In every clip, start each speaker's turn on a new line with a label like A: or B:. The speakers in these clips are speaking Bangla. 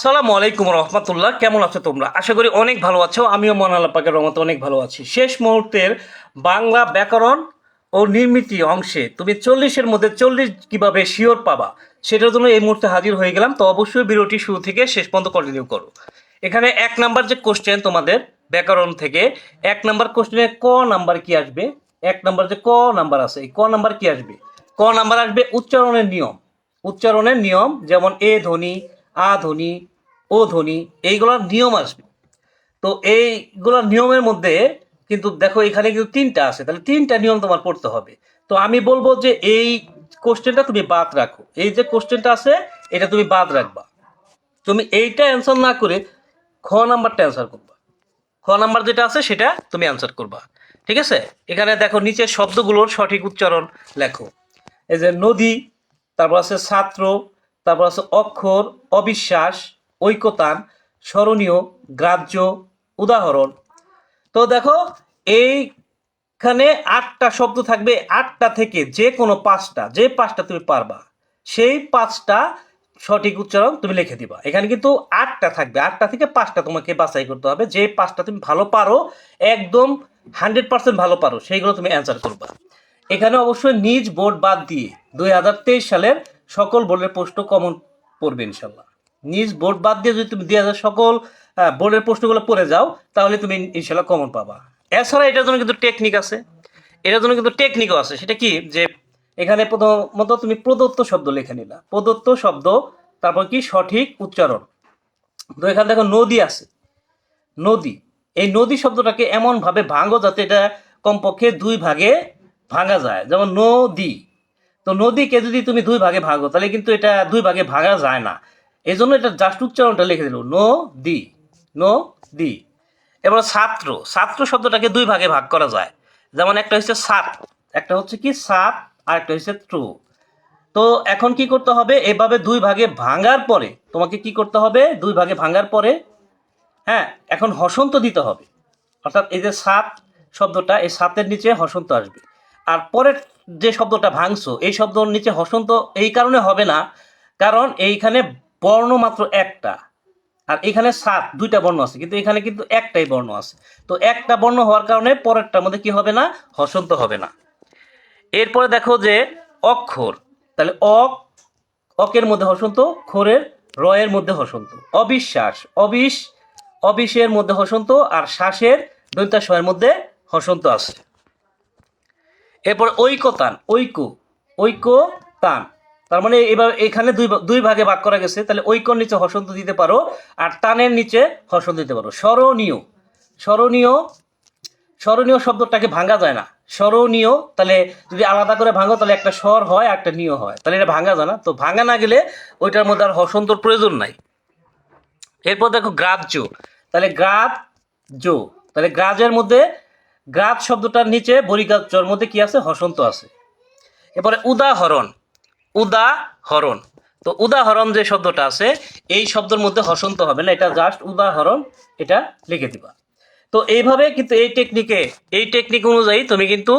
A: আসসালামু আলাইকুম রহমতুল্লাহ, কেমন আছো তোমরা? আশা করি অনেক ভালো আছো, আমিও মন আল্লাহ পাকের রহমতে অনেক ভালো আছি। শেষ মুহূর্তের বাংলা ব্যাকরণ ও নির্মিতি অংশে তুমি চল্লিশের মধ্যে চল্লিশ কীভাবে শিওর পাবা, সেটার জন্য এই মুহূর্তে হাজির হয়ে গেলাম। তো অবশ্যই ভিডিওটি শুরু থেকে শেষ পর্যন্ত কন্টিনিউ করো। এখানে এক নাম্বার যে কোশ্চেন তোমাদের ব্যাকরণ থেকে, এক নাম্বার কোশ্চেনে ক নাম্বার কি আসবে? এক নাম্বার যে ক নাম্বার আছে, এই ক নাম্বার কি আসবে? ক নাম্বার আসবে উচ্চারণের নিয়ম। উচ্চারণের নিয়ম যেমন এ ধ্বনি আ ধ্বনি ও ধ্বনি এইগুলোর নিয়ম আসবে। তো এইগুলোর নিয়মের মধ্যে কিন্তু দেখো এখানে কিন্তু তিনটা আছে। তাহলে তিনটা নিয়ম তোমার পড়তে হবে। তো আমি বলব যে এই কোশ্চেনটা তুমি বাদ রাখো। এই যে কোশ্চেনটা আছে, এটা তুমি বাদ রাখবা। তুমি এইটা অ্যান্সার না করে খ নাম্বারটা অ্যান্সার করবা। খ নাম্বার যেটা আছে, সেটা তুমি অ্যান্সার করবা। ঠিক আছে? এখানে দেখো নিচের শব্দগুলোর সঠিক উচ্চারণ লেখো। এই যে নদী, তারপর আছে ছাত্র, তারপর আছে অক্ষর, অবিশ্বাস ঐকতান স্মরণীয় গ্রাহ্য উদাহরণ। তো দেখো, এইখানে আটটা শব্দ থাকবে, আটটা থেকে যে কোনো পাঁচটা, যে পাঁচটা তুমি পারবা, সেই পাঁচটা সঠিক উচ্চারণ তুমি লিখে দিবা। এখানে কিন্তু আটটা থাকবে, আটটা থেকে পাঁচটা তোমাকে বাছাই করতে হবে, যে পাঁচটা তুমি ভালো পারো, একদম হান্ড্রেড পার্সেন্ট ভালো পারো, সেইগুলো তুমি অ্যান্সার করবা। এখানে অবশ্যই নিজ বোর্ড বাদ দিয়ে দুই হাজার তেইশ সালের সকল বোর্ডের প্রশ্ন কমন পড়বে ইনশাল্লাহ। নিজ বোর্ড বাদ দিয়ে যদি তুমি দুই হাজার সকল বোর্ডের প্রশ্নগুলো পড়ে যাও, তাহলে তুমি ইনশাল্লাহ কমন পাবা। এছাড়া এটার জন্য কিন্তু টেকনিক আছে। এটার জন্য কিন্তু টেকনিকও আছে। সেটা কি? যে এখানে প্রথমত তুমি প্রদত্ত শব্দ লিখে নিলা। প্রদত্ত শব্দ, তারপর কি? সঠিক উচ্চারণ। তো এখানে দেখো নদী আছে। নদী। এই নদী শব্দটাকে এমনভাবে ভাঙো যাতে এটা কমপক্ষে দুই ভাগে ভাঙা যায়। যেমন নদী। তো নদীকে যদি তুমি দুই ভাগে ভাঙো, তাহলে কিন্তু এটা দুই ভাগে ভাঙা যায় না। এই জন্য এটা জাস্ট উচ্চারণটা লিখে দিল, নো দি, নো নদী এবার ছাত্র ছাত্র শব্দটাকে দুই ভাগে ভাগ করা যায়। যেমন একটা হচ্ছে সাত, একটা হচ্ছে কি সাত, আর একটা হচ্ছে ট্রু তো এখন কি করতে হবে? এভাবে দুই ভাগে ভাঙার পরে, তোমাকে কি করতে হবে? দুই ভাগে ভাঙার পরে হ্যাঁ এখন হসন্ত দিতে হবে। অর্থাৎ এই যে সাত শব্দটা, এই সাতের নিচে হসন্ত আসবে। আর পরের যে শব্দটা ভাঙছো, এই শব্দর নিচে হসন্ত এই কারণে হবে না, কারণ এইখানে বর্ণ মাত্র একটা। আর এখানে সাত, দুইটা বর্ণ আছে, কিন্তু এখানে কিন্তু একটাই বর্ণ আছে। তো একটা বর্ণ হওয়ার কারণে পরেরটার মধ্যে কি হবে না? হসন্ত হবে না। এরপরে দেখো যে অক্ষর, তাহলে অক, অকের মধ্যে হসন্ত খোরের, রয়ের মধ্যে হসন্ত অবিশ্বাস, অবিশ, অবিশের মধ্যে হসন্ত আর শ্বাসের দৈতাশয়ের মধ্যে হসন্ত আছে। এরপর ঐকতান ঐক্য ঐক্য তান তার মানে এবার এখানে দুই দুই ভাগে ভাগ করা গেছে, তাহলে ঐক্যর নিচে হসন্ত দিতে পারো আর টানের নিচে হসন্ত দিতে পারো। স্মরণীয় স্মরণীয় স্মরণীয় শব্দটাকে ভাঙা যায় না। স্মরণীয়, তাহলে যদি আলাদা করে ভাঙো, তাহলে একটা স্বর হয় একটা নিয় হয়। তাহলে এটা ভাঙা যায় না। তো ভাঙা না গেলে ওইটার মধ্যে আর হসন্তর প্রয়োজন নাই। এরপর দেখো গ্রাহ্য, তাহলে গ্রাহ্য, তাহলে গ্রাজের মধ্যে গ্রাজ শব্দটার নিচে বরিগাজ্যর মধ্যে কি আছে? হসন্ত আছে। এরপরে উদাহরণ উদাহরণ। তো উদাহরণ যে শব্দটা আছে, এই শব্দের মধ্যে হসন্ত হবে না, এটা জাস্ট উদাহরণ, এটা লিখে দিবা। তো এইভাবে কিন্তু এই টেকনিকে এই টেকনিক অনুযায়ী তুমি কিন্তু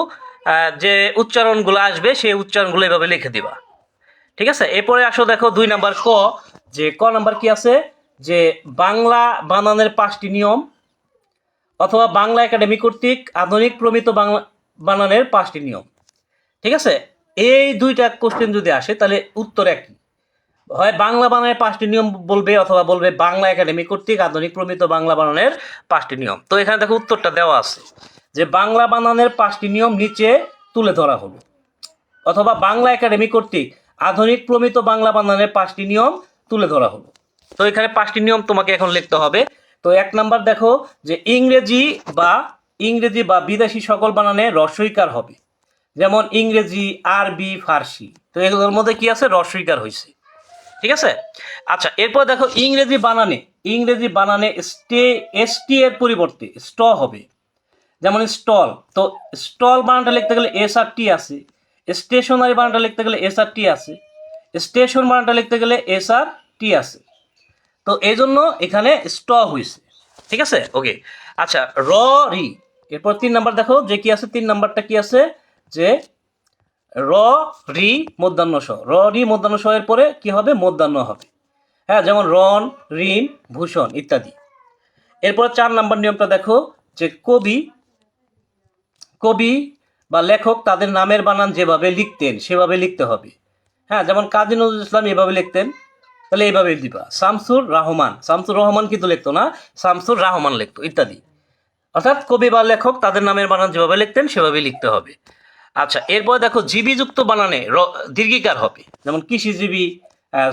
A: যে উচ্চারণগুলো আসবে, সেই উচ্চারণগুলো এইভাবে লিখে দিবা। ঠিক আছে? এরপরে আসো দেখো দুই নাম্বার ক, যে ক নাম্বার কি আছে? যে বাংলা বানানের পাঁচটি নিয়ম অথবা বাংলা একাডেমি কর্তৃক আধুনিক প্রমিত বাংলা বানানের পাঁচটি নিয়ম। ঠিক আছে? এই দুইটা কোশ্চেন যদি আসে, তাহলে উত্তর একই। হয় বাংলা বানানের পাঁচটি নিয়ম বলবে, অথবা বলবে বাংলা একাডেমি কর্তৃক আধুনিক প্রমিত বাংলা বানানের পাঁচটি নিয়ম। তো এখানে দেখো উত্তরটা দেওয়া আছে, যে বাংলা বানানের পাঁচটি নিয়ম নিচে তুলে ধরা হলো। অথবা বাংলা একাডেমি কর্তৃক আধুনিক প্রমিত বাংলা বানানের পাঁচটি নিয়ম তুলে ধরা হলো। তো এখানে পাঁচটি নিয়ম তোমাকে এখন লিখতে হবে। তো এক নাম্বার দেখো, যে ইংরেজি বা ইংরেজি বা বিদেশি সকল বানানে রস্বইকার হবে। যেমন ইংরেজি, আরবি, ফার্সি। তো এগুলোর মধ্যে কি আছে? রস্বইকার হয়েছে ঠিক আছে? আচ্ছা এরপর দেখো ইংরেজি বানানে। ইংরেজি বানানে স্টে, এসটি এর পরিবর্তে স্ট হবে। যেমন স্টল। তো স্টল বানানটা লিখতে গেলে এস আর টি আছে। স্টেশনারি বানানটা লিখতে গেলে এস আর টি আছে। স্টেশন বানানটা লিখতে গেলে এস আর টি আছে। তো এই জন্য এখানে স্ট হয়েছে ঠিক আছে? ওকে। আচ্ছা র, রি। এরপর তিন নাম্বার দেখো যে কি আছে? তিন নাম্বারটা কি আছে? যে র, রি, মধ্যাহ্ন স। র, রি, মধ্যাহ্ন স এর পরে কি হবে? মধ্যাহ্ন হবে। হ্যাঁ যেমন রণ, ঋণ, ভূষণ ইত্যাদি। এরপর চার নাম্বার নিয়মটা দেখো, যে কবি কবি বা লেখক তাদের নামের বানান যেভাবে লিখতেন, সেভাবে লিখতে হবে। হ্যাঁ যেমন কাজী নজরুল ইসলাম এভাবে লিখতেন, তাহলে এইভাবে দিবা শামসুর রহমান শামসুর রহমান কিন্তু লিখতো না, শামসুর রহমান লিখতো ইত্যাদি। অর্থাৎ কবি বা লেখক তাদের নামের বানান যেভাবে লিখতেন সেভাবে লিখতে হবে। আচ্ছা এরপর দেখো জীবীযুক্ত বানানে দীর্ঘিকার হবে। যেমন কৃষিজীবী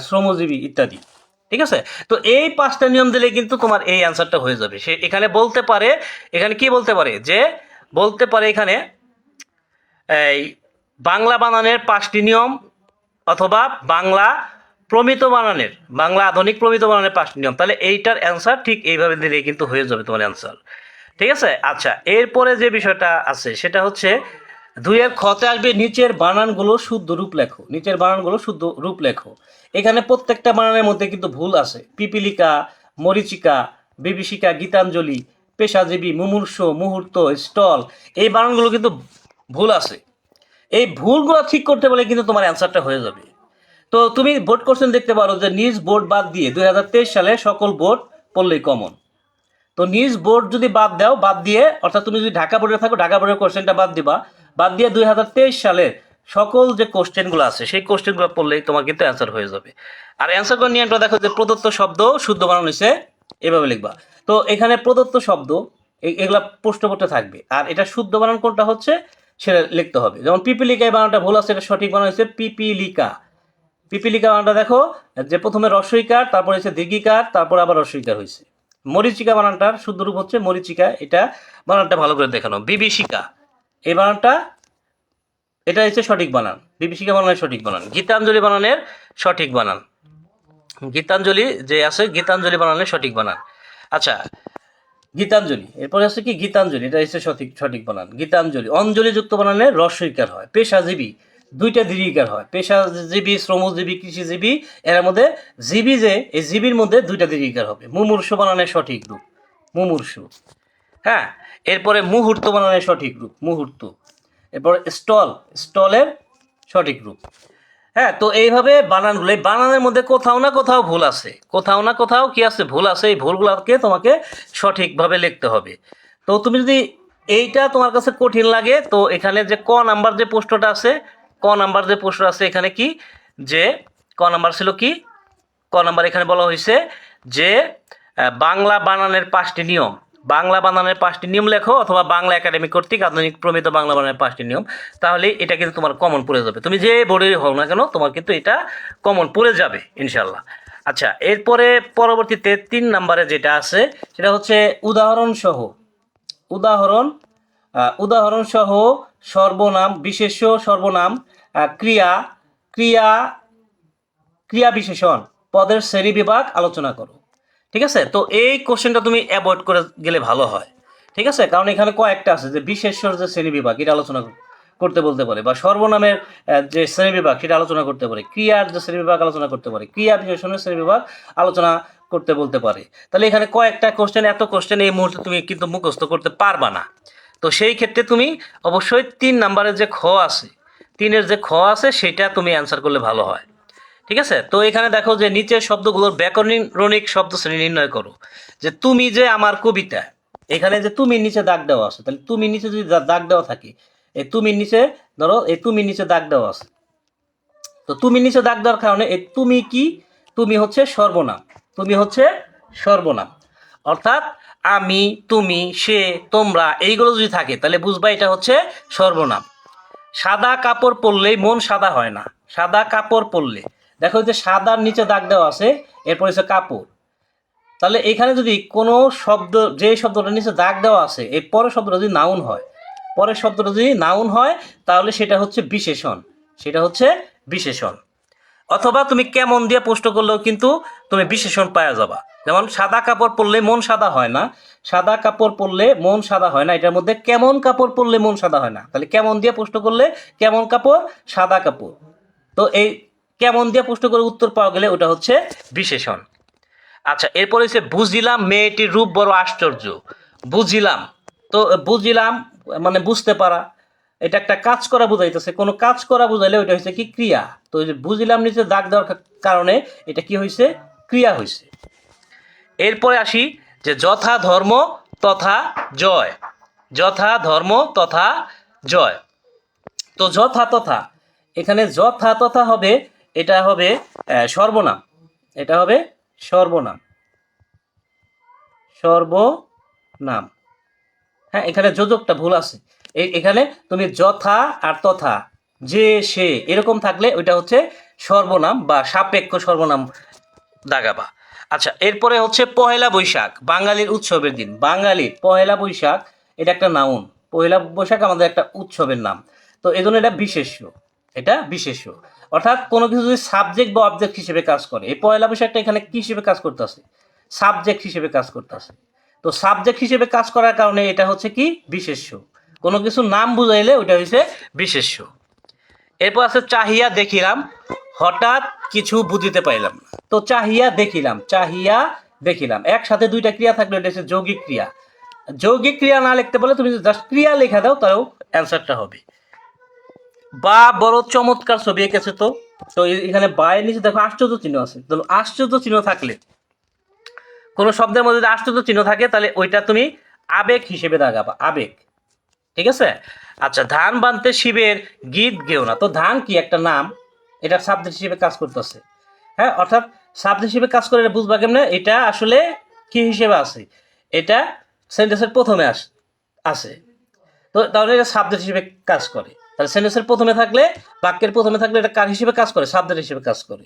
A: শ্রমজীবী ইত্যাদি, ঠিক আছে? তো এই পাঁচটা নিয়ম দিলে কিন্তু তোমার এই অ্যান্সারটা হয়ে যাবে। সে এখানে বলতে পারে, এখানে কি বলতে পারে? যে বলতে পারে এখানে, এই বাংলা বানানের পাঁচটি নিয়ম অথবা বাংলা প্রমিত বানানের, বাংলা আধুনিক প্রমিত বানানের পাঁচটি নিয়ম। তাহলে এইটার অ্যান্সার ঠিক এইভাবে দিলে কিন্তু হয়ে যাবে তোমার অ্যান্সার ঠিক আছে? আচ্ছা এরপরে যে বিষয়টা আছে, সেটা হচ্ছে দুইয়ের খতে আসবে নিচের বানানগুলো শুদ্ধ রূপ লেখো। নিচের বানানগুলো শুদ্ধ রূপ লেখো। এখানে প্রত্যেকটা বানানের মধ্যে কিন্তু ভুল আছে। পিপিলিকা, মরিচিকা, বিভীষিকা, গীতাঞ্জলি, পেশাজীবী, মুমূর্ষ, মুহূর্ত, স্টল, এই বানানগুলো কিন্তু ভুল আছে। এই ভুলগুলো ঠিক করতে পারলে কিন্তু তোমার অ্যান্সারটা হয়ে যাবে। তো তুমি বোর্ড কোশ্চেন দেখতে পারো যে নিজ বোর্ড বাদ দিয়ে দুই হাজার তেইশ সালে সকল বোর্ড পড়লেই কমন তো নিজ বোর্ড যদি বাদ দাও, বাদ দিয়ে, অর্থাৎ তুমি যদি ঢাকা বোর্ডে থাকো, ঢাকা বোর্ডের কোশ্চেনটা বাদ দিবা। বাদ দিয়ে দুই হাজার তেইশ সালের সকল যে কোশ্চেনগুলো আছে, সেই কোশ্চেনগুলো পড়লেই তোমার কিন্তু অ্যান্সার হয়ে যাবে। আর অ্যান্সার করে নিয়মটা দেখো যে প্রদত্ত শব্দ শুদ্ধ বানানো হয়েছে, এভাবে লিখবা। তো এখানে প্রদত্ত শব্দ এগুলা প্রশ্নপত্রে থাকবে। আর এটা শুদ্ধ বানান কোনটা হচ্ছে, সেটা লিখতে হবে। যেমন পিপিলিকা এই বানানটা ভুল আছে, এটা সঠিক বানানো হয়েছে পিপিলিকা। পিপিলিকা বানানটা দেখো, যে প্রথমে রসইকার, তারপর হচ্ছে দীর্ঘিকার, তারপর আবার রসইকার হয়েছে। মরিচিকা বানানটার শুদ্ধ রূপ হচ্ছে মরিচিকা, এটা বানানটা ভালো করে দেখানো। বিভীষিকা। এই বানানটা, এটা হচ্ছে সঠিক বানান। বিভীষিকা বানানের সঠিক বানান। গীতাঞ্জলি বানানের সঠিক বানান। গীতাঞ্জলি যে আছে, গীতাঞ্জলি বানানের সঠিক বানান। আচ্ছা গীতাঞ্জলি। এরপরে আছে কি? গীতাঞ্জলি। এটা হচ্ছে সঠিক সঠিক বানান। গীতাঞ্জলি। অঞ্জলি যুক্ত বানানে হয়। পেশাজীবী। দুইটা দীর্ঘিকার হয়। পেশাজীবী, শ্রমজীবী, কৃষিজীবী, এর মধ্যে জীবী যে, এই জীবীর মধ্যে দুইটা দীর্ঘিকার হবে। মুমূর্ষু বানানের সঠিক রূপ। মুমূর্ষু। হ্যাঁ? এরপরে মুহূর্ত বানানের সঠিক রূপ, মুহূর্ত। এরপর স্টল, স্টলের সঠিক রূপ। হ্যাঁ তো এইভাবে বানানগুলো, এই বানানের মধ্যে কোথাও না কোথাও ভুল আছে। কোথাও না কোথাও কি আছে? ভুল আছে। এই ভুলগুলোকে তোমাকে সঠিকভাবে লিখতে হবে। তো তুমি যদি এইটা তোমার কাছে কঠিন লাগে, তো এখানে যে ক নাম্বার যে প্রশ্নটা আছে, ক নাম্বার যে প্রশ্ন আছে এখানে কি? যে ক নাম্বার ছিল কি? ক নাম্বার এখানে বলা হয়েছে যে বাংলা বানানের পাঁচটি নিয়ম। বাংলা বানানের পাঁচটি নিয়ম লেখো অথবা বাংলা একাডেমি কর্তৃক আধুনিক প্রমিত বাংলা বানানের পাঁচটি নিয়ম। তাহলে এটা কিন্তু তোমার কমন পড়ে যাবে। তুমি যে বোর্ডের হও না কেন তোমার কিন্তু এটা কমন পড়ে যাবে ইনশাল্লাহ আচ্ছা এরপরে পরবর্তীতে তিন নাম্বারে যেটা আছে সেটা হচ্ছে উদাহরণ সহ উদাহরণ আহ, উদাহরণ সহ সর্বনাম বিশেষ্য সর্বনাম ক্রিয়া ক্রিয়া ক্রিয়া বিশেষণ পদের শ্রেণি বিভাগ আলোচনা করো। ঠিক আছে? তো এই কোশ্চেনটা তুমি অ্যাভয়েড করে গেলে ভালো হয়। ঠিক আছে? কারণ এখানে কয়েকটা আছে, যে বিশেষ্যর যে শ্রেণীবিভাগ এটা আলোচনা করতে বলতে পারে, বা সর্বনামের যে শ্রেণীবিভাগ সেটা আলোচনা করতে পারে, ক্রিয়ার যে শ্রেণীবিভাগ আলোচনা করতে পারে, ক্রিয়া বিশেষণের শ্রেণীবিভাগ আলোচনা করতে বলতে পারে। তাহলে এখানে কয়েকটা কোশ্চেন এত কোশ্চেন এই মুহূর্তে তুমি কিন্তু মুখস্থ করতে পারবা না। তো সেই ক্ষেত্রে তুমি অবশ্যই তিন নাম্বারের যে খ আছে, তিনের যে খ আছে, সেটা তুমি অ্যান্সার করলে ভালো হয়। ঠিক আছে? তো এখানে দেখো যে নিচের শব্দগুলোর ব্যাকরণিক শব্দ শ্রেণি নির্ণয় করো। যে তুমি যে আমার কবিতা, এখানে যে তুমি নিচে দাগ দেওয়া আছে, তাহলে তুমি নিচে যদি দাগ দেওয়া থাকে এই তুমি নিচে ধরো এই তুমি নিচে দাগ দেওয়া আছে। তো তুমি নিচে দাগ দেওয়ার কারণে এই তুমি কি? তুমি হচ্ছে সর্বনাম। তুমি হচ্ছে সর্বনাম। অর্থাৎ আমি, তুমি, সে, তোমরা এইগুলো যদি থাকে, তাহলে বুঝবা এটা হচ্ছে সর্বনাম। সাদা কাপড় পরলেই মন সাদা হয় না। সাদা কাপড় পরলে দেখো যে সাদার নিচে দাগ দেওয়া আছে, এরপর হচ্ছে কাপড়। তাহলে এখানে যদি কোনো শব্দ, যে শব্দটার নিচে দাগ দেওয়া আছে এই পরের শব্দটা যদি নাউন হয়, পরের শব্দটা যদি নাউন হয়, তাহলে সেটা হচ্ছে বিশেষণ। সেটা হচ্ছে বিশেষণ। অথবা তুমি কেমন দিয়ে প্রশ্ন করলেও কিন্তু তুমি বিশেষণ পাওয়া যাবা। যেমন সাদা কাপড় পরলে মন সাদা হয় না, সাদা কাপড় পরলে মন সাদা হয় না, এটার মধ্যে কেমন কাপড় পরলে মন সাদা হয় না। তাহলে কেমন দিয়ে প্রশ্ন করলে, কেমন কাপড়? সাদা কাপড়। তো এই কেমন দিয়ে প্রশ্ন করে উত্তর পাওয়া গেলে ওটা হচ্ছে বিশেষণ। আচ্ছা এরপরে হচ্ছে বুঝিলাম মেয়েটির রূপ বড় আশ্চর্য। বুঝিলাম। তো বুঝিলাম মানে বুঝতে পারা। এটা একটা কাজ করা বুঝাইতেছে। কোনো কাজ করা বুঝাইলে ওইটা হচ্ছে কি ক্রিয়া? তো বুঝিলাম নিচে দাগ দেওয়ার কারণে এটা কি হয়েছে ক্রিয়া হয়েছে এরপরে আসি যে যথা ধর্ম তথা জয়। যথা ধর্ম তথা জয়। তো যথা তথা। এখানে যথা তথা হবে এটা হবে সর্বনাম। এটা হবে সর্বনাম। সর্বনাম। হ্যাঁ এখানে যোজকটা ভুল আছে। এখানে তুমি যথা আর তথা, যে, সে, এরকম থাকলে ওইটা হচ্ছে সর্বনাম বা সাপেক্ষ সর্বনাম দাগাবা। আচ্ছা এরপরে হচ্ছে পহেলা বৈশাখ, বাঙালির উৎসবের দিন। বাঙালির পহেলা বৈশাখ, এটা একটা নাউন। পহেলা বৈশাখ আমাদের একটা উৎসবের নাম। তো এই এটা বিশেষ্য। এটা বিশেষ্য। অর্থাৎ কোনো কিছু যদি সাবজেক্ট বা অবজেক্ট হিসেবে কাজ করে, এই পয়লা বৈশাখটা এখানে কি হিসেবে কাজ করতেছে সাবজেক্ট হিসেবে কাজ করতেছে তো সাবজেক্ট হিসেবে কাজ করার কারণে এটা হচ্ছে কি? বিশেষ্য কোনো কিছু নাম বুঝাইলে ওইটা হচ্ছে বিশেষ্য এরপর আছে চাহিয়া দেখিলাম। হঠাৎ কিছু বুঝিতে পাইলাম তো চাহিয়া দেখিলাম চাহিয়া দেখিলাম। একসাথে দুইটা ক্রিয়া থাকলে এটা হচ্ছে যৌগিক ক্রিয়া। যৌগিক ক্রিয়া না লিখতে বলে তুমি জাস্ট ক্রিয়া লেখা দাও, তাও অ্যান্সারটা হবে। বা বড় চমৎকার ছবি এঁকেছে তো। তো এখানে বায়ের নিচে দেখো আশ্চর্য চিহ্ন আছে। আশ্চর্য চিহ্ন থাকলে, কোনো শব্দের মধ্যে যদি আশ্চর্য চিহ্ন থাকে, তাহলে ওইটা তুমি আবেগ হিসেবে দাগাবা আবেগ। ঠিক আছে? আচ্ছা ধান বানতে শিবের গীত গেও না। তো ধান কি একটা নাম? এটা সাবজেক্ট হিসেবে কাজ করতেছে। হ্যাঁ অর্থাৎ সাবজেক্ট হিসেবে কাজ করে বুঝবা কেমনে? এটা আসলে কি হিসেবে আছে? এটা সেন্টেন্সের প্রথমে আস আছে। তো তাহলে এটা সাবজেক্ট হিসেবে কাজ করে। তাহলে সেন্টেন্সের প্রথমে থাকলে, বাক্যের প্রথমে থাকলে এটা কার হিসেবে কাজ করে? সাবজেক্ট হিসেবে কাজ করে।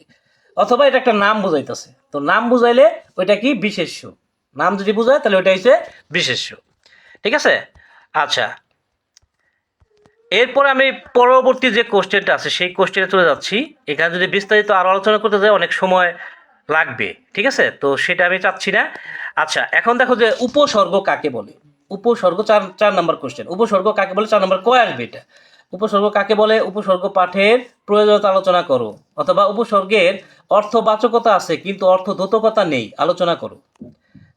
A: অথবা এটা একটা নাম বুঝাইতেছে। তো নাম বুঝাইলে ওইটা কি? বিশেষ্য। নাম যদি বুঝায়, তাহলে ওইটা হচ্ছে বিশেষ্য। ঠিক আছে? আচ্ছা। এরপর আমি পরবর্তী যে কোশ্চেনটা আছে, সেই কোশ্চেনে চলে যাচ্ছি। এখানে যদি বিস্তারিত আরও আলোচনা করতে যাই, অনেক সময় লাগবে। ঠিক আছে? তো সেটা আমি চাচ্ছি না। আচ্ছা এখন দেখো যে উপসর্গ কাকে বলে? উপসর্গ চার চার নম্বর কোশ্চেন উপসর্গ কাকে বলে? চার নম্বর কয় আসবে এটা? উপসর্গ কাকে বলে? উপসর্গ পাঠের প্রয়োজনীয়তা আলোচনা করো। অথবা উপসর্গের অর্থবাচকতা আছে, কিন্তু অর্থদ্যোতকতা নেই, আলোচনা করো।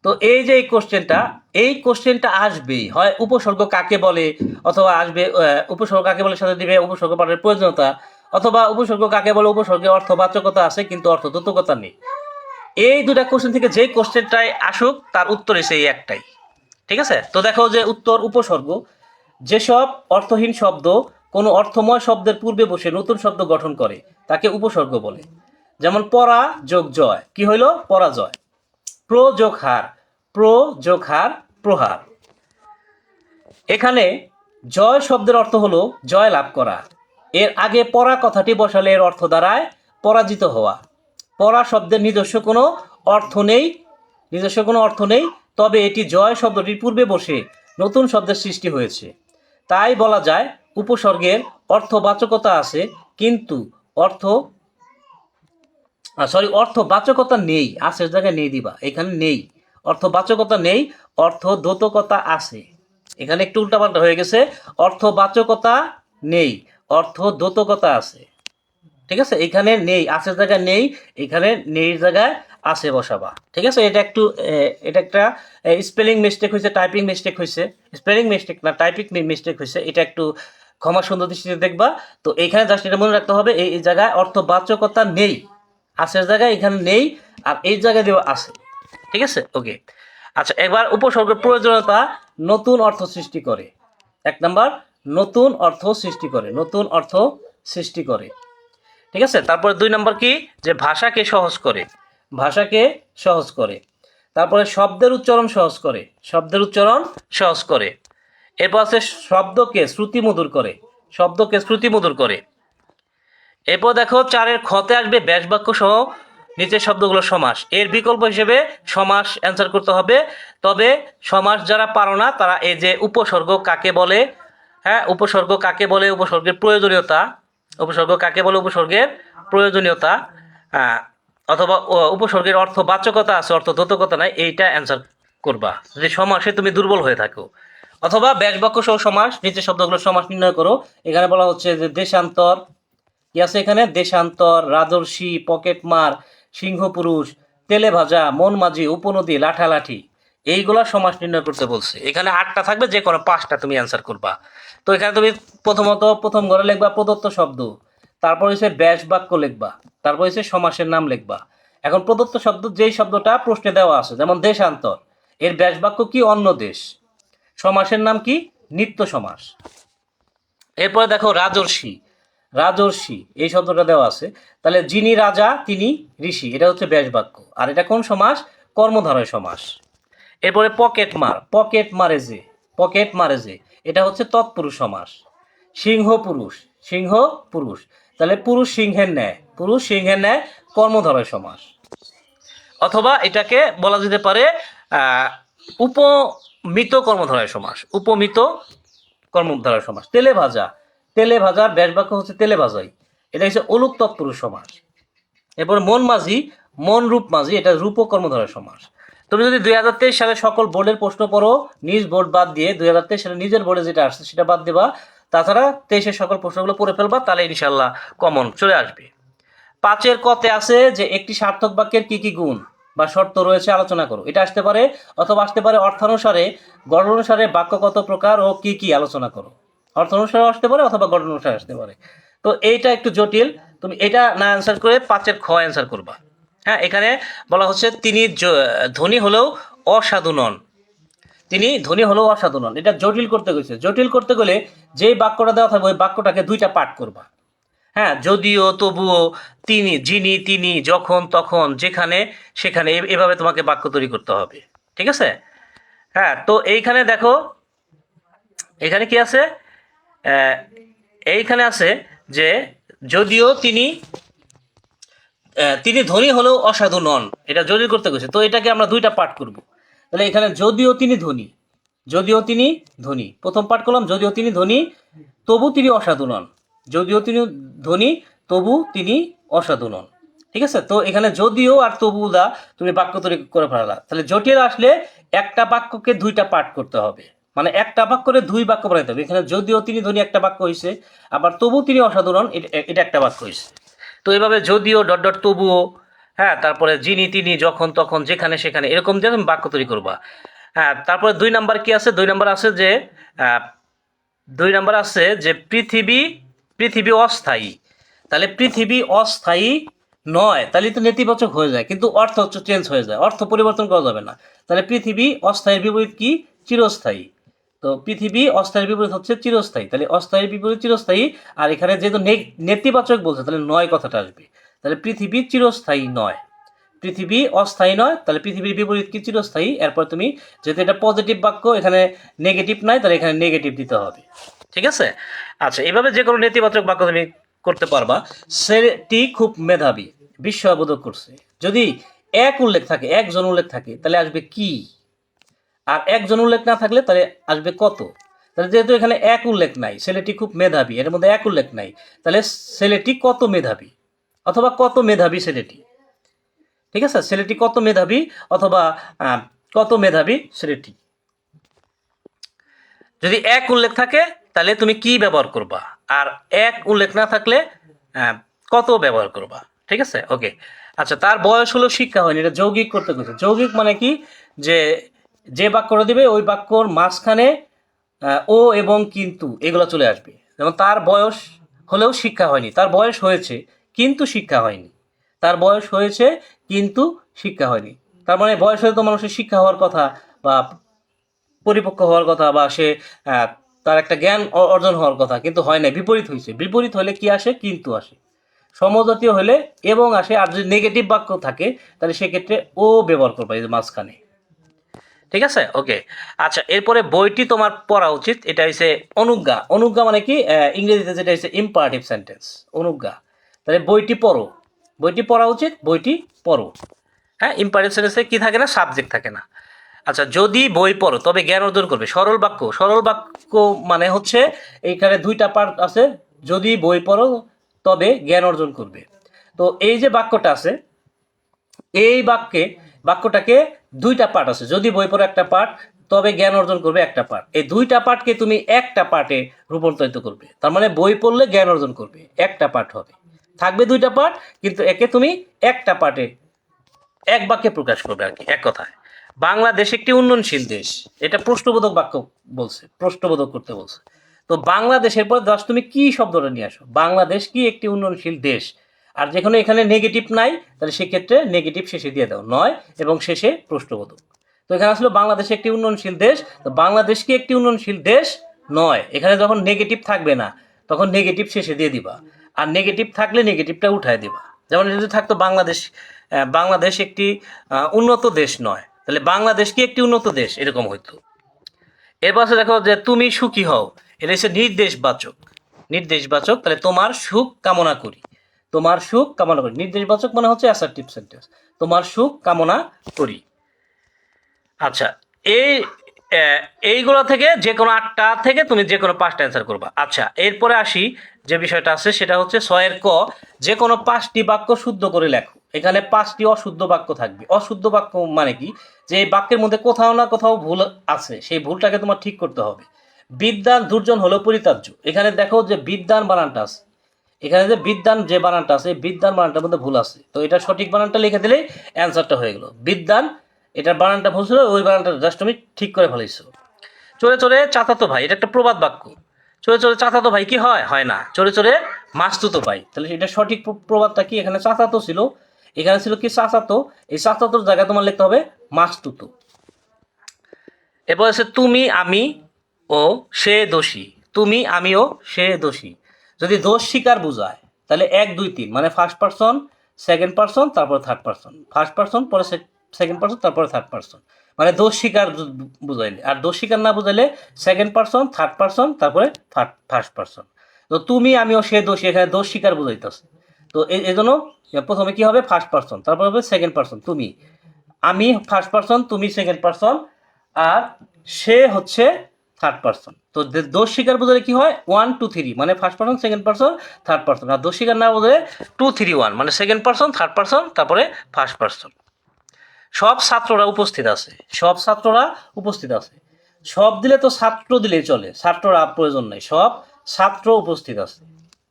A: তো এই যে এই কোশ্চেনটা এই কোশ্চেনটা আসবেই হয় উপসর্গ কাকে বলে? অথবা আসবে উপসর্গ কাকে বলে সাথে দিবে? উপসর্গ পাঠের প্রয়োজনীয়তা। অথবা উপসর্গ কাকে বলে? উপসর্গের অর্থবাচকতা আছে, কিন্তু অর্থদ্যোতকতা নেই। এই দুটা কোশ্চেন থেকে যে কোশ্চেনটাই আসুক, তার উত্তর এসে এই একটাই। ঠিক আছে? তো দেখো যে উত্তর উপসর্গ। যেসব অর্থহীন শব্দ কোনো অর্থময় শব্দের পূর্বে বসে নতুন শব্দ গঠন করে, তাকে উপসর্গ বলে। যেমন পরা, যোগ জয়। কি হইল? পরাজয়। প্র যোগ হার প্র যোগ হার প্রহার। এখানে জয় শব্দের অর্থ হলো জয় লাভ করা। এর আগে পরা কথাটি বসালে এর অর্থ দ্বারায় পরাজিত হওয়া। পরা শব্দের নিজস্ব কোনো অর্থ নেই, নিজস্ব কোনো অর্থ নেই, তবে এটি জয় শব্দটির পূর্বে বসে নতুন শব্দের সৃষ্টি হয়েছে। তাই বলা যায় উপসর্গের অর্থবাচকতা আছে, কিন্তু অর্থ সরি অর্থবাচকতা নেই, আছে জায়গায় নেই দিবা, এখানে নেই। অর্থবাচকতা নেই অর্থদ্যোতকতা আছে। এখানে একটু উল্টাপাল্টা হয়ে গেছে, অর্থবাচকতা নেই অর্থদ্যোতকতা আছে। ঠিক আছে? এখানে নেই, আছে জায়গায় নেই, এখানে নেই জায়গায় আছে বসাবা। ঠিক আছে? এটা একটু এটা একটা স্পেলিং মিস্টেক হয়েছে টাইপিং মিস্টেক হয়েছে স্পেলিং মিস্টেক না টাইপিং মিস্টেক হয়েছে এটা একটু ক্ষমা সুন্দর দৃষ্টিতে দেখবা। তো এখানে জাস্ট এটা মনে রাখতে হবে, এই জায়গায় অর্থবাচকতা নেই। আছের জায়গায় এখানে নেই, আর এই জায়গায় দেওয়া আছে। ঠিক আছে? ওকে আচ্ছা এবার উপসর্গের প্রয়োজনীয়তা নতুন অর্থ সৃষ্টি করে। এক নাম্বার, নতুন অর্থ সৃষ্টি করে, নতুন অর্থ সৃষ্টি করে। ঠিক আছে? তারপরে দুই নম্বর কি? যে ভাষাকে সহজ করে। ভাষাকে সহজ করে। তারপরে শব্দের উচ্চারণ সহজ করে। শব্দের উচ্চারণ সহজ করে। এরপর আছে শব্দকে শ্রুতিমধুর করে শব্দকে শ্রুতিমধুর করে। এরপর দেখো চারের ক্ষতে আসবে ব্যাস বাক্য সহ নিচের শব্দগুলো সমাস। এর বিকল্প হিসেবে সমাস অ্যান্সার করতে হবে। তবে সমাস যারা পারো না তারা এই যে উপসর্গ কাকে বলে হ্যাঁ উপসর্গ কাকে বলে উপসর্গের প্রয়োজনীয়তা উপসর্গ কাকে বলে উপসর্গের প্রয়োজনীয়তা আহ, অথবা উপসর্গের অর্থ বাচকতা আছে অর্থ অর্থদ্যোতকতা নাই এইটা অ্যান্সার করবা। যদি সমাসে তুমি দুর্বল হয়ে থাকো। অথবা ব্যাস বাক্য সহ সমাস নিচের শব্দগুলো সমাস নির্ণয় করো। এখানে বলা হচ্ছে যে দেশান্তর, কি আছে এখানে? দেশান্তর, রাজর্ষি পকেটমার সিংহপুরুষ তেলে ভাজা, মন মাঝি, উপনদী, লাঠালাঠি। এইগুলা সমাস নির্ণয় করতে বলছে। এখানে আটটা থাকবে, যে কোনো পাঁচটা তুমি অ্যান্সার করবা। তো এখানে তুমি প্রথমত প্রথম ঘরে লিখবা প্রদত্ত শব্দ। তারপর হচ্ছে ব্যাস বাক্য লিখবা। তারপর হচ্ছে সমাসের নাম লিখবা। এখন প্রদত্ত শব্দ, যেই শব্দটা প্রশ্নে দেওয়া আছে, যেমন দেশান্তর, এর ব্যাস বাক্য কি অন্য দেশ? সমাসের নাম কি? নিত্য সমাস। এরপরে দেখো রাজর্ষি। রাজর্ষি এই শব্দটা দেওয়া আছে। তাহলে যিনি রাজা তিনি ঋষি। এটা হচ্ছে ব্যাস বাক্য আর এটা কোন সমাস? কর্মধারয় সমাস। এরপরে পকেট মার। পকেট মারে যে। পকেট মারে যে। এটা হচ্ছে তৎপুরুষ সমাস। সিংহ পুরুষ। সিংহ পুরুষ। তাহলে পুরুষ সিংহের ন্যায়। পুরুষ সিংহের ন্যায় কর্মধারয় সমাস। অথবা এটাকে বলা যেতে পারে আহ, উপমিত কর্মধারয় সমাস, উপমিত কর্মধারয় সমাস। তেলে ভাজা, তেলে ভাজার ব্যাস বাক্য হচ্ছে তেলে ভাজাই। এটা হচ্ছে অলুক তৎপুরুষ সমাস। এরপর মন মাঝি, মন রূপ মাঝি, এটা রূপ কর্মধারয় সমাস। তুমি যদি দুই হাজার তেইশ সালে সকল বোর্ডের প্রশ্ন পড়ো, নিজ বোর্ড বাদ দিয়ে দুই হাজার তেইশ সালে নিজের বোর্ডে যেটা আসছে সেটা বাদ দেবা। তাছাড়া তেইশের সকল প্রশ্নগুলো পড়ে ফেলবা, তাহলে ইনশাল্লাহ কমন চলে আসবে। পাঁচের কতে আছে যে একটি সার্থক বাক্যের কি কি গুণ? বা শর্ত রয়েছে আলোচনা করো। এটা আসতে পারে অথবা আসতে পারে অর্থানুসারে গঠন অনুসারে বাক্য কত প্রকার ও কি কি আলোচনা করো। অর্থ অনুসারে আসতে পারে অথবা গঠন অনুসারে আসতে পারে। তো এইটা একটু জটিল। তুমি এটা না অ্যান্সার করে পাঁচের খ অ্যান্সার করবা। হ্যাঁ এখানে বলা হচ্ছে তিনি ধনী হলেও অসাধু নন। তিনি ধনী হলেও অসাধু নন। এটা জটিল করতে গেছে। জটিল করতে গেলে যেই বাক্যটা দেওয়া থাকবে, ওই বাক্যটাকে দুইটা পাঠ করবা। হ্যাঁ যদিও তবুও তিনি, যিনি, তিনি, যখন, তখন, যেখানে, সেখানে এভাবে তোমাকে বাক্য তৈরি করতে হবে। ঠিক আছে? হ্যাঁ তো এইখানে দেখো, এখানে কি আছে? এইখানে আছে যে, যদিও তিনি তিনি ধনী হলেও অসাধু নন। এটা জটিল করতে গেছে। তো এটাকে আমরা দুইটা পাঠ করব। তাহলে এখানে যদিও তিনি ধনী, যদিও তিনি ধনী, প্রথম পাঠ করলাম, যদিও তিনি ধনী, তবু তিনি অসাধু নন। যদিও তিনি ধনী, তবু তিনি অসাধু নন। ঠিক আছে? তো এখানে যদিও আর তবু দা তুমি বাক্য তৈরি করে ফেলা তাহলে জটিল আসলে একটা বাক্যকে দুইটা পাঠ করতে হবে। মানে একটা বাক্য করে দুই বাক্য বানাইতে হবে। এখানে যদিও তিনি ধনী একটা বাক্য হয়েছে আবার তবু তিনি অসাধু নন, এটা- এটা একটা বাক্য হয়েছে তো এভাবে যদিও, ডট ডট, তবুও হ্যাঁ তারপরে যিনি, তিনি, যখন, তখন, যেখানে, সেখানে, এরকম দিয়ে তুমি বাক্য তৈরি করবা। হ্যাঁ তারপরে দুই নাম্বার কি আছে? দুই নাম্বার আছে যে দুই নাম্বার আছে যে পৃথিবী পৃথিবী অস্থায়ী। তাহলে পৃথিবী অস্থায়ী নয়, তাহলে তো নেতিবাচক হয়ে যায়। কিন্তু অর্থ হচ্ছে চেঞ্জ হয়ে যায়, অর্থ পরিবর্তন করা যাবে না। তাহলে পৃথিবী অস্থায়ীর বিপরীত কি? চিরস্থায়ী। তো পৃথিবী অস্থায়ীর বিপরীত হচ্ছে চিরস্থায়ী। তাহলে অস্থায়ীর বিপরীত চিরস্থায়ী, আর এখানে যেহেতু নেতিবাচক বলছে, তাহলে নয় কথাটা আসবে। তাহলে পৃথিবী চিরস্থায়ী নয়। পৃথিবী অস্থায়ী নয়, তাহলে পৃথিবীর বিপরীত কি চিরস্থায়ী? এরপর তুমি যেহেতু এটা পজিটিভ বাক্য, এখানে নেগেটিভ নাই, তাহলে এখানে নেগেটিভ দিতে হবে। ঠিক আছে? আচ্ছা এভাবে যে কোনো নেতিবাচক বাক্য তুমি করতে পারবা। সেটি খুব মেধাবী বিস্ময়বোধক করছে। যদি এক উল্লেখ থাকে, একজন উল্লেখ থাকে, তাহলে আসবে কি? আর একজন উল্লেখ না থাকলে তাহলে আসবে কত? তাহলে যেহেতু এখানে এক উল্লেখ নাই, ছেলেটি খুব মেধাবী, এর মধ্যে এক উল্লেখ নাই, তাহলে ছেলেটি কত মেধাবী? অথবা কত মেধাবী ছেলেটি? ঠিক আছে? ছেলেটি কত মেধাবী অথবা কত মেধাবী ছেলেটি? যদি এক উল্লেখ থাকে তাহলে তুমি কি ব্যবহার করবা? আর এক উল্লেখ না থাকলে আহ, কত ব্যবহার করবা? ঠিক আছে? ওকে আচ্ছা তার বয়স হলো শিক্ষা হয়নি এটা যৌগিক করতে গেছে যৌগিক মানে কি? যে যে বাক্যটা দিবে ওই বাক্যর মাঝখানে ও এবং কিন্তু এগুলো চলে আসবে। যেমন তার বয়স হলেও শিক্ষা হয়নি তার বয়স হয়েছে কিন্তু শিক্ষা হয়নি। তার বয়স হয়েছে কিন্তু শিক্ষা হয়নি। তার মানে বয়স হলে তো মানুষের শিক্ষা হওয়ার কথা বা পরিপক্ক হওয়ার কথা বা সে তার একটা জ্ঞান অর্জন হওয়ার কথা, কিন্তু হয় না বিপরীত হয়েছে বিপরীত হলে কি আসে? কিন্তু আসে। সমজাতীয় হলে এবং আসে, আর যদি নেগেটিভ বাক্য থাকে, তাহলে সেক্ষেত্রে ও ব্যবহার করবে মাঝখানে। ঠিক আছে? ওকে আচ্ছা এরপরে বইটি তোমার পড়া উচিত, এটা হচ্ছে অনুজ্ঞা। অনুজ্ঞা মানে কি? ইংরেজিতে যেটা হচ্ছে ইম্পারেটিভ সেন্টেন্স অনুজ্ঞা। তাহলে বইটি পড়ো। বইটি পড়া উচিত, বইটি পড়ো। হ্যাঁ ইম্পারেটিভ সেন্টেন্সে কি থাকে না? সাবজেক্ট থাকে না। আচ্ছা যদি বই পড়ো, তবে জ্ঞান অর্জন করবে। সরল বাক্য সরল বাক্য মানে হচ্ছে এইখানে দুইটা পার্ট আছে। যদি বই পড়ো, তবে জ্ঞান অর্জন করবে। তো এই যে বাক্যটা আছে, এই বাক্যে, বাক্যটাকে দুইটা পার্ট আছে। যদি বই পড়ো একটা পার্ট তবে জ্ঞান অর্জন করবে একটা পার্ট এই দুইটা পার্টকে তুমি একটা পার্টে রূপান্তরিত করবে। তার মানে বই পড়লে জ্ঞান অর্জন করবে। একটা পার্ট হবে। থাকবে দুইটা পার্ট কিন্তু একে তুমি একটা পার্টে এক বাক্যে প্রকাশ করবে আর কি, এক কথায়। বাংলাদেশ একটি উন্নয়নশীল দেশ। এটা প্রশ্নবোধক বাক্য বলছে, প্রশ্নবোধক করতে বলছে। তো বাংলাদেশের পর দাস, তুমি কি শব্দটা নিয়ে আসো? বাংলাদেশ কি একটি উন্নয়নশীল দেশ? আর যেখানে এখানে নেগেটিভ নাই, তাহলে সেক্ষেত্রে নেগেটিভ শেষে দিয়ে দাও, নয়, এবং শেষে প্রশ্নবোধক। তো এখানে আসলে, বাংলাদেশ একটি উন্নয়নশীল দেশ। তো বাংলাদেশ কি একটি উন্নয়নশীল দেশ? নয়, এখানে যখন নেগেটিভ থাকবে না, তখন নেগেটিভ শেষে দিয়ে দিবা। আর নেগেটিভ থাকলে নেগেটিভটা উঠায় দিবা। যেমন যদি থাকতো, বাংলাদেশ বাংলাদেশ একটি উন্নত দেশ নয় তাহলে বাংলাদেশ কি একটি উন্নত দেশ? এরকম হইতো। এর পাশে দেখো যে তুমি সুখী হও। এটা হচ্ছে নির্দেশবাচক। নির্দেশবাচক, তাহলে তোমার সুখ কামনা করি। তোমার সুখ কামনা করি। নির্দেশবাচক মানে হচ্ছে অ্যাসার্টিভ সেন্টেন্স তোমার সুখ কামনা করি। আচ্ছা এই এইগুলো থেকে যে কোনো আটটা থেকে তুমি যে কোনো পাঁচটা অ্যান্সার করবা। আচ্ছা এরপরে আসি যে বিষয়টা আছে, সেটা হচ্ছে ছয়ের ক। যে কোনো পাঁচটি বাক্য শুদ্ধ করে লেখো। এখানে পাঁচটি অশুদ্ধ বাক্য থাকবে। অশুদ্ধ বাক্য মানে কি? যে এই বাক্যের মধ্যে কোথাও না কোথাও ভুল আছে, সেই ভুলটাকে তোমার ঠিক করতে হবে। বিদ্যান দুর্জন হলো পরিতার্য এখানে দেখো যে বিদ্যান বানানটা আছে। এখানে যে বিদ্যান যে বানানটা আছে বিদ্যান বানানটার মধ্যে ভুল আছে। তো এটা সঠিক বানানটা লিখে দিলেই অ্যান্সারটা হয়ে গেল। বিদ্যান এটার বানানটা ভুল ছিল, ওই বানানটা জাস্ট তুমি ঠিক করে ফেলেছো। চলে চলে চাচাতো ভাই, এটা একটা প্রবাদ বাক্য। চলে চলে চাচাতো ভাই কি হয়? হয় না। চলে চলে মাস্তুতো ভাই। তাহলে এটা সঠিক প্রবাদটা কি? এখানে চাচাতো ছিল এখানে ছিল কি চাচাতো এই চাচাতোর জায়গায় তোমার লিখতে হবে মাস্তুতো। এরপর আছে তুমি, আমি ও সে দোষী। তুমি আমিও সে দোষী। যদি দোষ স্বীকার বোঝায়, তাহলে এক, দুই, তিন। মানে ফার্স্ট পার্সন সেকেন্ড পার্সন তারপরে থার্ড পার্সন ফার্স্ট পার্সন পরে সেকেন্ড পার্সন তারপরে থার্ড পার্সন মানে দোষ স্বীকার বুঝাইলে আর দোষ স্বীকার না বুঝাইলে সেকেন্ড পার্সন থার্ড পার্সন তারপরে ফার্স্ট পার্সন তো তুমি আমিও সে দোষী, এখানে দোষ স্বীকার বুঝাইতেছে। তো এই জন্য প্রথমে কি হবে? ফার্স্ট পার্সন তারপর হবে সেকেন্ড পার্সন তুমি। আমি ফার্স্ট পার্সন তুমি সেকেন্ড পার্সন আর সে হচ্ছে থার্ড পার্সন তো দোষ স্বীকার বোঝালে কি হয়? ওয়ান টু থ্রি মানে first person second person third person আর দোষ স্বীকার না বোঝালে টু থ্রি ওয়ান মানে সেকেন্ড পার্সন থার্ড পার্সন তারপরে ফার্স্ট পার্সন সব ছাত্ররা উপস্থিত আছে। সব ছাত্ররা উপস্থিত আছে। সব দিলে তো ছাত্র দিলেই চলে। ছাত্ররা প্রয়োজন নেই। সব ছাত্র উপস্থিত আছে।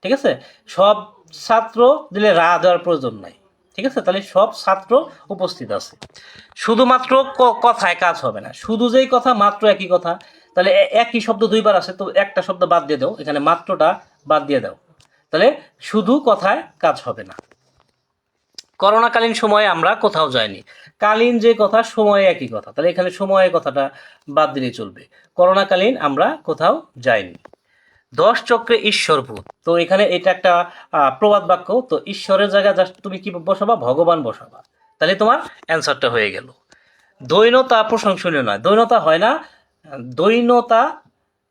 A: ঠিক আছে? সব ছাত্র দিলে রা দেওয়ার প্রয়োজন নাই। ঠিক আছে? তাহলে সব ছাত্র উপস্থিত আছে। শুধুমাত্র কথায় কাজ হবে না। শুধু যেই কথা, মাত্র একই কথা। তাহলে একই শব্দ দুইবার আছে, তো একটা শব্দ বাদ দিয়ে দাও। এখানে মাত্রটা বাদ দিয়ে দাও। তাহলে শুধু কথায় কাজ হবে না। করোনাকালীন সময়ে আমরা কোথাও যাইনি। কালীন যে কথা, সময়ে একই কথা। তাহলে এখানে সময়ে কথাটা বাদ দিলেই চলবে। করোনাকালীন আমরা কোথাও যাইনি। দশ চক্রে ঈশ্বরভূত তো এখানে এটা একটা প্রবাদ বাক্য। তো ঈশ্বরের জায়গায় জাস্ট তুমি কি বসাবা? ভগবান বসাবা। তাহলে তোমার অ্যান্সারটা হয়ে গেল। দৈনতা প্রশংসনীয় নয়। দৈনতা হয় না, দৈনতা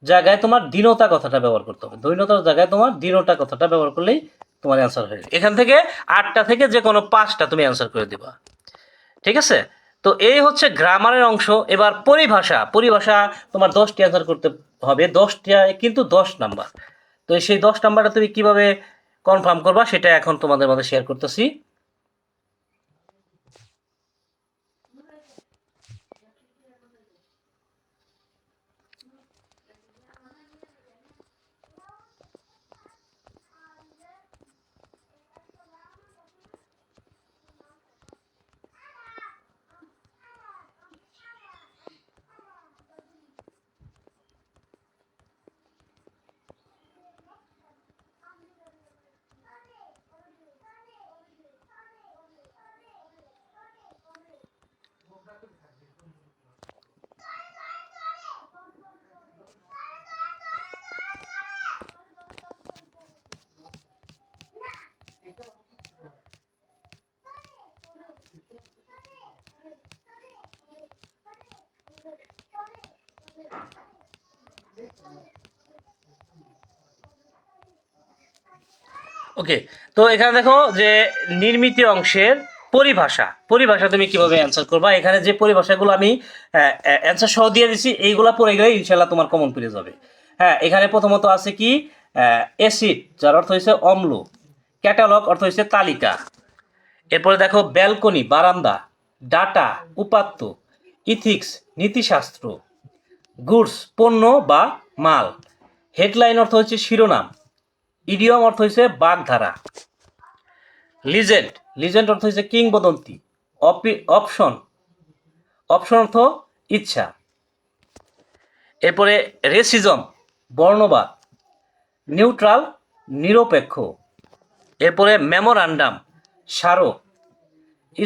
A: জায়গায় তোমার দীনতা কথাটা ব্যবহার করতে হবে। দৈনতার জায়গায় তোমার দীনতা কথাটা ব্যবহার করলেই তোমার অ্যান্সার হয়ে এখান থেকে আটটা থেকে যে কোনো পাঁচটা তুমি অ্যান্সার করে দিবা। ঠিক আছে? তো এই হচ্ছে গ্রামারের অংশ। এবার পরিভাষা। পরিভাষা তোমার দশটি অ্যান্সার করতে হবে। দশটা, কিন্তু দশ নাম্বার তো সেই দশ নাম্বারটা তুমি কীভাবে কনফার্ম করবা, সেটা এখন তোমাদের মধ্যে শেয়ার করতেছি। ওকে তো এখানে দেখো যে নির্মিত অংশের পরিভাষা। পরিভাষা তুমি কীভাবে অ্যান্সার করবা? এখানে যে পরিভাষাগুলো আমি অ্যান্সার সহ দিয়ে দিছি, এইগুলা পড়ে গেলে ইনশাল্লাহ তোমার কমন পেয়ে যাবে। হ্যাঁ এখানে প্রথমত আছে কি? অ্যাসিড যার অর্থ হচ্ছে অম্ল। ক্যাটালগ অর্থ হচ্ছে তালিকা। এরপরে দেখো ব্যালকনি বারান্দা, ডাটা, উপাত্ত ইথিক্স নীতিশাস্ত্র। গুডস, পণ্য বা মাল। হেডলাইন অর্থ হচ্ছে শিরোনাম। ইডিয়ম অর্থ হচ্ছে বাগধারা। লিজেন্ড। লিজেন্ড অর্থ হচ্ছে কিংবদন্তি। অপি- অপশন। অপশন অর্থ ইচ্ছা। এরপরে রেসিজম, বর্ণবাদ। নিউট্রাল, নিরপেক্ষ। এরপরে মেমোরান্ডাম, স্মারক।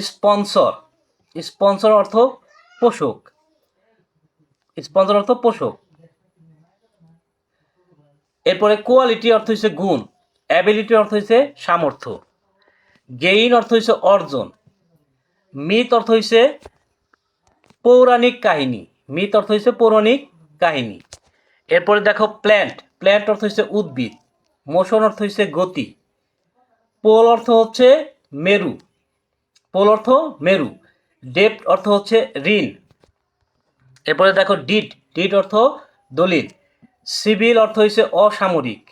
A: স্পন্সর। স্পন্সর অর্থ পোষক। স্পন্সর অর্থ পোষক। এরপরে কোয়ালিটি অর্থ হচ্ছে গুণ, অ্যাবিলিটি অর্থ হচ্ছে সামর্থ্য। গেইন অর্থ হচ্ছে অর্জন। মিথ অর্থ হচ্ছে পৌরাণিক কাহিনী। মিথ অর্থ হচ্ছে পৌরাণিক কাহিনী। এরপরে দেখো প্ল্যান্ট। প্ল্যান্ট অর্থ হচ্ছে উদ্ভিদ। মোশন অর্থ হচ্ছে গতি। পোল অর্থ হচ্ছে মেরু। পোল অর্থ মেরু। ডেপ্ট অর্থ হচ্ছে ঋণ। এরপরে দেখো ডিট। ডিট অর্থ দলিত সিভিল অর্থ হচ্ছে অসামরিক।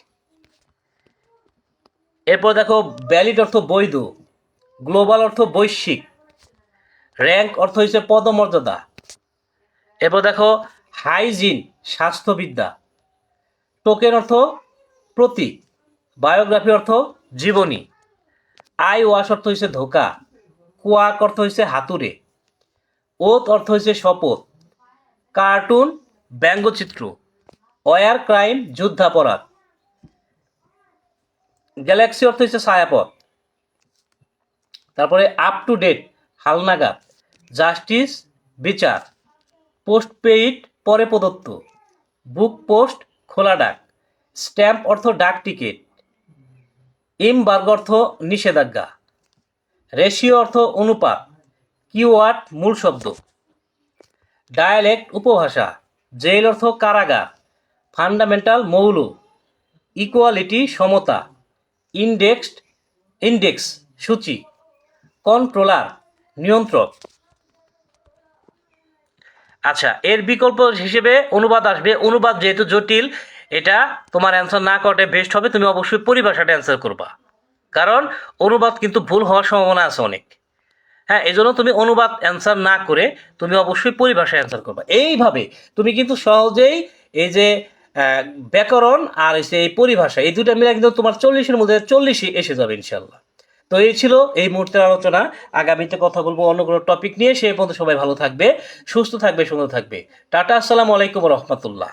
A: এরপর দেখো ভ্যালিড অর্থ বৈধ। গ্লোবাল অর্থ বৈশ্বিক। র্যাঙ্ক অর্থ হচ্ছে পদমর্যাদা। এরপর দেখো হাইজিন, স্বাস্থ্যবিদ্যা। টোকেন অর্থ প্রতীক। বায়োগ্রাফি অর্থ জীবনী। আই ওয়াশ অর্থ হচ্ছে ধোকা। কুয়াক অর্থ হচ্ছে হাতুড়ে। ওত অর্থ হচ্ছে শপথ। কার্টুন, ব্যঙ্গচিত্র, ওয়ার ক্রাইম, যুদ্ধাপরাধ। গ্যালাক্সি অর্থ হচ্ছে ছায়াপথ। তারপরে আপ টু ডেট হালনাগাদ জাস্টিস বিচার পোস্ট পেইড পরে প্রদত্ত বুক পোস্ট খোলা ডাক স্ট্যাম্প অর্থ ডাক টিকিট ইমবার্গ অর্থ নিষেধাজ্ঞা রেশিও অর্থ অনুপাত কিওয়ার্ড মূল শব্দ। ডায়ালেক্ট উপভাষা জেল অর্থ কারাগার, ফান্ডামেন্টাল মৌল, ইকুয়ালিটি সমতা, ইন্ডেক্সড, ইন্ডেক্স সূচি, কন্ট্রোলার, নিয়ন্ত্রক। আচ্ছা এর বিকল্প হিসেবে অনুবাদ আসবে। অনুবাদ যেহেতু জটিল, এটা তোমার অ্যান্সার না করাটা বেস্ট হবে। তুমি অবশ্যই পরিভাষাটা অ্যান্সার করবা। কারণ অনুবাদ কিন্তু ভুল হওয়ার সম্ভাবনা আছে অনেক। হ্যাঁ এই জন্য তুমি অনুবাদ অ্যান্সার না করে তুমি অবশ্যই পরিভাষায় অ্যান্সার করবা। এইভাবে তুমি কিন্তু সহজেই এই যে ব্যাকরণ আর এই যে এই পরিভাষা, এই দুটা মিলে কিন্তু তোমার চল্লিশের মধ্যে চল্লিশই এসে যাবে ইনশাল্লাহ তো এই ছিল এই মুহূর্তের আলোচনা। আগামীতে কথা বলব অন্য কোনো টপিক নিয়ে। সে পর্যন্ত সবাই ভালো থাকবে, সুস্থ থাকবে, সুন্দর থাকবে। টাটা, আসসালামু আলাইকুম রহমতুল্লাহ।